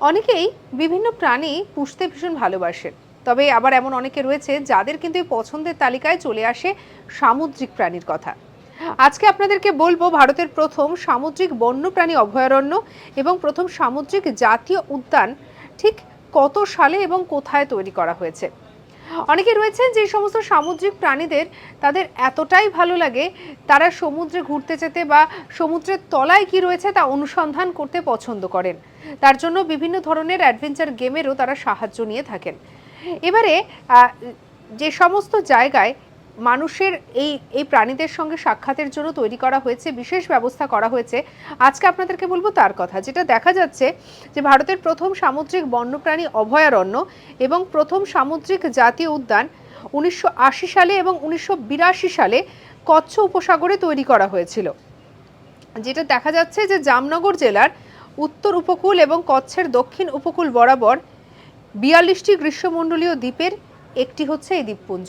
অনেকেই বিভিন্ন প্রাণী পুষতে ভীষণ ভালোবাসেন তবে আবার এমন অনেকে রয়েছে যাদের কিন্তু পছন্দের তালিকায় চলে আসে সামুদ্রিক প্রাণীর কথা। আজকে আপনাদেরকে বলব ভারতের প্রথম সামুদ্রিক বন্যপ্রাণী অভয়ারণ্য এবং প্রথম সামুদ্রিক জাতীয় উদ্যান ঠিক কত সালে এবং কোথায় তৈরি করা হয়েছে। অনেকে রয়েছেন যে সমস্ত সামুদ্রিক প্রাণীদের তাদের এতটাই ভালো লাগে, তারা সমুদ্রে ঘুরতে যেতে বা সমুদ্রের তলায় কি রয়েছে তা অনুসন্ধান করতে পছন্দ করেন। তার জন্য বিভিন্ন ধরনের অ্যাডভেঞ্চার গেমেরও তারা সাহায্য নিয়ে থাকেন। এবারে যে সমস্ত জায়গায় মানুষের এই এই প্রাণীদের সঙ্গে সাক্ষাতের জন্য তৈরি করা হয়েছে, বিশেষ ব্যবস্থা করা হয়েছে। আজকে আপনাদেরকে বলব তার কথা, যেটা দেখা যাচ্ছে যে ভারতের প্রথম সামুদ্রিক বন্যপ্রাণী অভয়ারণ্য এবং প্রথম সামুদ্রিক জাতীয় উদ্যান উনিশশো আশি সালে এবং উনিশশো বিরাশি সালে কচ্ছ উপসাগরে তৈরি করা হয়েছিল। যেটা দেখা যাচ্ছে যে জামনগর জেলার উত্তর উপকূল এবং কচ্ছের দক্ষিণ উপকূল বরাবর বিয়াল্লিশটি গ্রীষ্মমণ্ডলীয় দ্বীপের একটি হচ্ছে এই দ্বীপপুঞ্জ।